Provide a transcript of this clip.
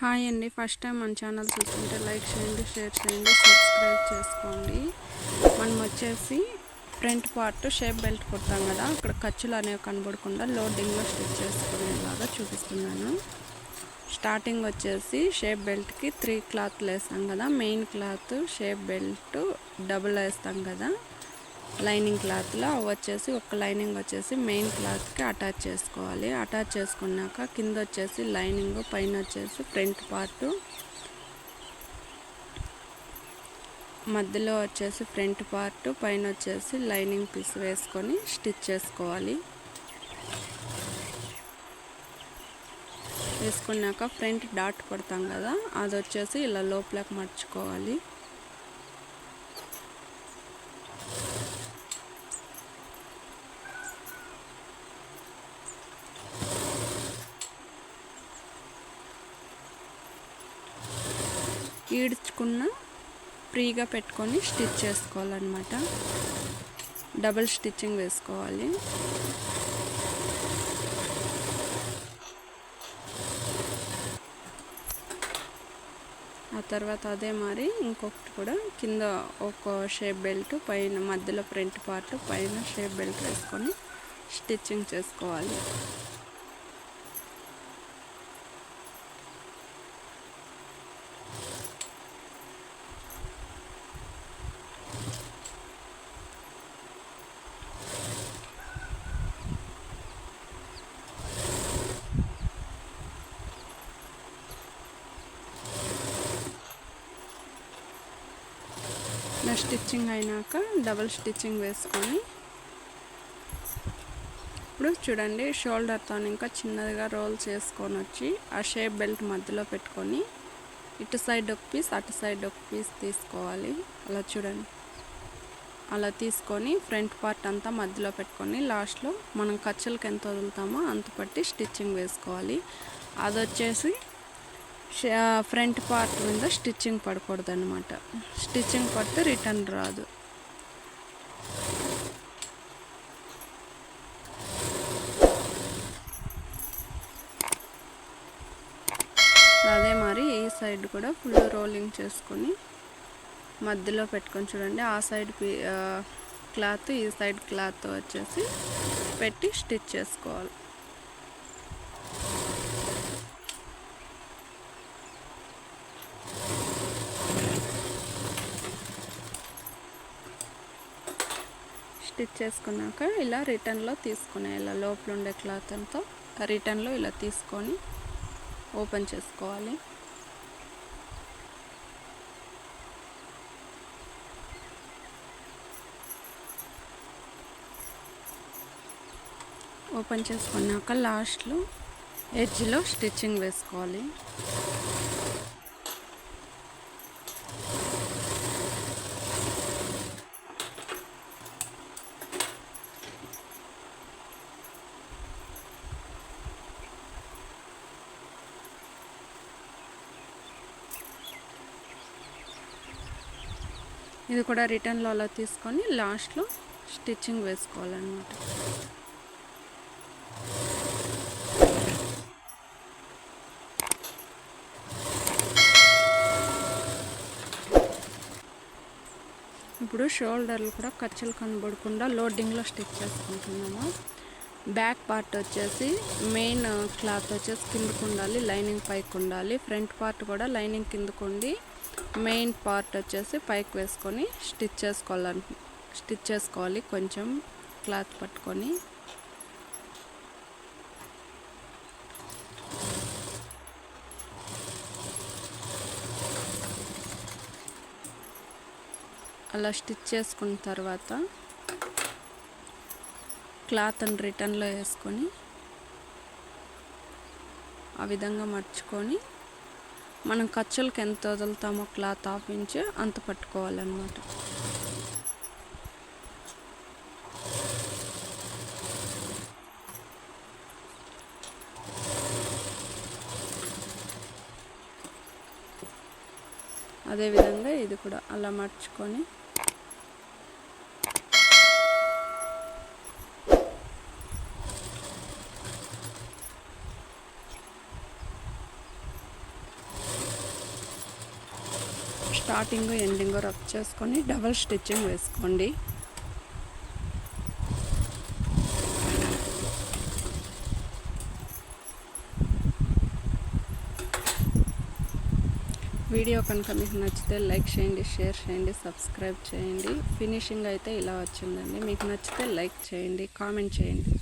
Hi అండి. First time మన channel చూస్తుంటే లైక్ చేయండి షేర్ చేయండి సబ్స్క్రైబ్ చేసుకోండి. మనం వచ్చేసి ఫ్రంట్ పార్ట్ షేప్ బెల్ట్ కుడతాం కదా అక్కడ ఖర్చులు అనేవి కనబడకుండా లోడింగ్లో స్టిచ్ చేసుకునేలాగా చూపిస్తున్నాను. స్టార్టింగ్ వచ్చేసి షేప్ బెల్ట్కి త్రీ క్లాత్లు వేస్తాం కదా main cloth shape belt double వేస్తాం కదా. లైనింగ్ క్లాత్లో అవి వచ్చేసి ఒక లైనింగ్ వచ్చేసి మెయిన్ క్లాత్కి అటాచ్ చేసుకోవాలి. అటాచ్ చేసుకున్నాక కింద వచ్చేసి లైనింగ్ పైన వచ్చేసి ఫ్రంట్ పార్ట్. మధ్యలో వచ్చేసి ఫ్రంట్ పార్ట్ పైన వచ్చేసి లైనింగ్ పీస్ వేసుకొని స్టిచ్ చేసుకోవాలి. వేసుకున్నాక ఫ్రంట్ డాట్ కొడతాం కదా అది వచ్చేసి ఇలా లోపలకు మర్చుకోవాలి. ఈడ్చుకున్న ఫ్రీగా పెట్టుకొని స్టిచ్ చేసుకోవాలన్నమాట. డబుల్ స్టిచ్చింగ్ వేసుకోవాలి. ఆ తర్వాత అదే మరి ఇంకొకటి కూడా కింద ఒక షేప్ బెల్ట్ పైన మధ్యలో ఫ్రంట్ పార్ట్ పైన షేప్ బెల్ట్ వేసుకొని స్టిచ్చింగ్ చేసుకోవాలి. స్టిచ్చింగ్ అయినాక డబల్ స్టిచ్చింగ్ వేసుకొని ఇప్పుడు చూడండి షోల్డర్తో ఇంకా చిన్నదిగా రోల్ చేసుకొని వచ్చి ఆ షేప్ బెల్ట్ మధ్యలో పెట్టుకొని ఇటు సైడ్ ఒక పీస్ అటు సైడ్ ఒక పీస్ తీసుకోవాలి. అలా చూడండి. అలా తీసుకొని ఫ్రంట్ పార్ట్ అంతా మధ్యలో పెట్టుకొని లాస్ట్లో మనం ఖర్చులకు ఎంత వదులుతామో అంత పట్టి స్టిచ్చింగ్ వేసుకోవాలి. అది వచ్చేసి ఫ్రంట్ పార్ట్ మీద స్టిచ్చింగ్ పడకూడదు అనమాట స్టిచ్చింగ్ పడితే రిటర్న్ రాదు. అదే మరి ఈ సైడ్ కూడా ఫుల్ రోలింగ్ చేసుకొని మధ్యలో పెట్టుకొని చూడండి. ఆ సైడ్ క్లాత్ ఈ సైడ్ క్లాత్ వచ్చేసి పెట్టి స్టిచ్ చేసుకోవాలి. స్టిచ్ చేసుకున్నాక ఇలా రిటర్న్లో తీసుకునే ఇలా లోపల ఉండే క్లాత్ అంతా రిటర్న్లో ఇలా తీసుకొని ఓపెన్ చేసుకోవాలి. ఓపెన్ చేసుకున్నాక లాస్ట్లో ఎడ్జ్లో స్టిచ్చింగ్ వేసుకోవాలి. ఇది కూడా రిటర్న్లో అలా తీసుకొని లాస్ట్లో స్టిచ్చింగ్ వేసుకోవాలన్నమాట. ఇప్పుడు షోల్డర్లు కూడా ఖర్చులు కనబడకుండా లోడింగ్లో స్టిచ్ చేసుకుంటున్నాము. బ్యాక్ పార్ట్ వచ్చేసి మెయిన్ క్లాత్ వచ్చేసి కిందకు ఉండాలి లైనింగ్ పైకి ఉండాలి ఫ్రంట్ పార్ట్ కూడా లైనింగ్ కిందకు ఉండి మెయిన్ పార్ట్ వచ్చేసి పైకి వేసుకొని స్టిచ్ చేసుకోవాలి స్టిచ్ చేసుకోవాలి. కొంచెం క్లాత్ పట్టుకొని. అలా స్టిచ్ చేసుకున్న తర్వాత క్లాత్ని రిటర్న్లో వేసుకొని ఆ విధంగా మర్చుకొని మనం ఖర్చులకి ఎంత వదులుతామో క్లాత్ హాఫ్ ఇంచ్ అంత పట్టుకోవాలన్నమాట. అదేవిధంగా ఇది కూడా అలా మర్చుకొని స్టార్టింగ్ ఎండింగ్ రబ్ చేసుకొని డబల్ స్టిచ్చింగ్ వేసుకోండి. వీడియో కనుక మీకు నచ్చితే లైక్ చేయండి షేర్ చేయండి సబ్స్క్రైబ్ చేయండి. ఫినిషింగ్ అయితే ఇలా వచ్చిందండి. మీకు నచ్చితే లైక్ చేయండి కామెంట్ చేయండి.